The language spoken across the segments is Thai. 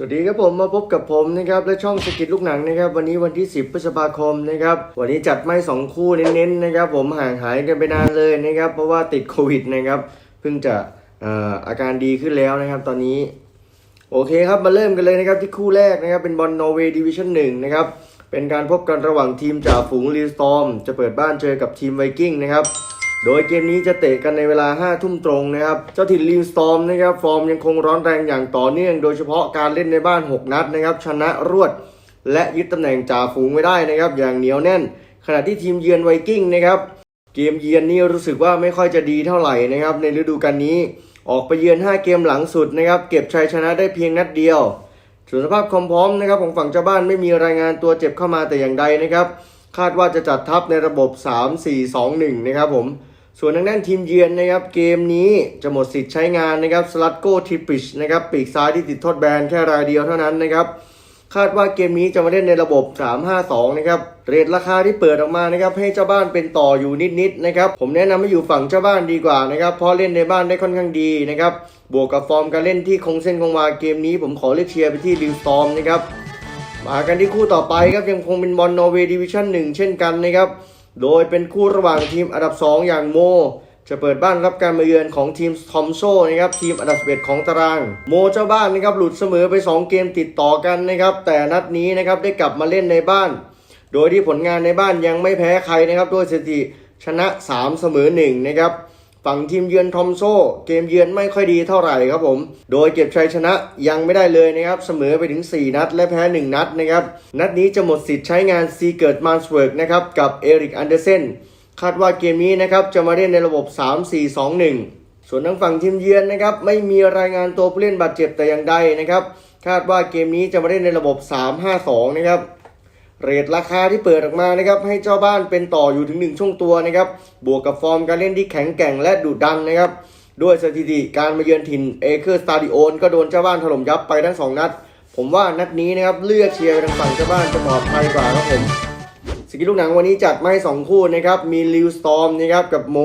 สวัสดีครับผมมาพบกับผมนะครับและช่องสกิดลูกหนังนะครับวันนี้วันที่ 10 พฤษภาคมนะครับวันนี้จัดไม่สองคู่เน้นๆนะครับผมห่างหายกันไปนานเลยนะครับเพราะว่าติดโควิดนะครับเพิ่งจะอออาการดีขึ้นแล้วนะครับตอนนี้โอเคครับมาเริ่มกันเลยนะครับที่คู่แรกนะครับเป็นบอลนอร์เวย์ดิวิชั่นหนึ่งนะครับเป็นการพบกันระหว่างทีมจ่าฝูงลีสตอมจะเปิดบ้านเจอกับทีมไวกิ้งนะครับ โดยเกมนี้จะเตะกันในเวลา 5 ทุ่มตรงนะครับ เจ้าถิ่นลีสตอมนะครับ ฟอร์มยังคงร้อนแรงอย่างต่อเนื่อง โดยเฉพาะการเล่นในบ้าน 6 นัดนะครับ ชนะรวด และยึดตำแหน่งจ่าฝูงไว้ได้นะครับ อย่างเหนียวแน่น ขณะที่ทีมเยือนไวกิ้งนะครับ เกมเยือนนี่รู้สึกว่าไม่ค่อยจะดีเท่าไหร่นะครับ ในฤดูกาลนี้ ออกไปเยือน 5 เกมหลังสุดนะครับ เก็บชัยชนะได้เพียงนัดเดียวส่วนสภาพความพร้อมนะครับของฝั่งเจ้าบ้านไม่มีรายงานตัวเจ็บเข้ามาแต่อย่างใดนะครับ คาดว่าจะจัดทัพในระบบ 3-4-2-1 นะครับผม ส่วนทางด้านทีมเยือนนะครับ เกมนี้จะหมดสิทธิ์ใช้งานนะครับสลัดโกทิปิชนะครับปีกซ้ายที่ติดโทษแบนแค่รายเดียวเท่านั้นนะครับ คาดว่าเกมนี้จะมาเล่นในระบบ 3-5-2 นะครับ เรทราคาที่เปิดออกมานะครับให้เจ้าบ้านเป็นต่ออยู่นิดๆนะครับ ผมแนะนำให้อยู่ฝั่งเจ้าบ้านดีกว่านะครับ เพราะเล่นในบ้านได้ค่อนข้างดีนะครับ บวกกับฟอร์มการเล่นที่คงเส้นคงวาเกมนี้ ผมขอเลือกเชียร์ไปที่ลิวสตอมนะครับ มากันที่คู่ต่อไปครับยังคงเป็นบอลนอร์เวย์ดิวิชั่นหนึ่งเช่นกันนะครับ โดยเป็นคู่ระหว่างทีมอันดับ 2 อย่างโม จะเปิดบ้านรับการมาเยือนของทีมทอมโซนะครับทีมอันดับ11ของตาราง โมเจ้าบ้านนะครับหลุดเสมอไป 2 เกมติดต่อกันนะครับ แต่นัดนี้นะครับได้กลับมาเล่นในบ้าน โดยที่ผลงานในบ้านยังไม่แพ้ใครนะครับด้วยสถิติชนะ 3 เสมอ1นะครับ ฝั่งทีมเยือนทอมโซเกมเยือนไม่ค่อยดีเท่าไหร่ครับผม โดยเก็บชัยชนะยังไม่ได้เลยนะครับเสมอไปถึง 4 นัด และแพ้ 1 นัดนะครับ นัดนี้จะหมดสิทธิ์ใช้งานซีเกิร์ตมานสเวิร์กนะครับกับเอริกอันเดอร์เซนคาดว่าเกมนี้นะครับจะมาเล่นในระบบ 3-4-2-1 ส่วนทางฝั่งทีมเยือนนะครับไม่มีรายงานตัวผู้เล่นบาดเจ็บแต่อย่างใดนะครับคาดว่าเกมนี้จะมาเล่นในระบบ 3-5-2 นะครับ เรทราคาที่เปิดออกมานะครับให้เจ้าบ้านเป็นต่ออยู่ถึง 1 ช่วงตัวนะครับบวกกับฟอร์มการเล่นที่แข็งแกร่งและดุดันนะครับด้วยสถิติการมาเยือนถิ่นเอเคอร์สตาดิโอนก็โดนเจ้าบ้านถล่มยับไปทั้ง 2 นัด ผมว่านัดนี้นะครับเลือกเชียร์ทางฝั่งเจ้าบ้านจะปลอดภัยกว่าครับผมสกิลลูกหนังวันนี้จัดมาให้สองคู่นะครับมีลิวสตอมนะครับกับโม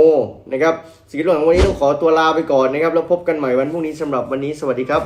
นะครับสกิลลูกหนังวันนี้ต้องขอตัวลาไปก่อนนะครับแล้วพบกันใหม่วันพรุ่งนี้สำหรับวันนี้สวัสดีครับ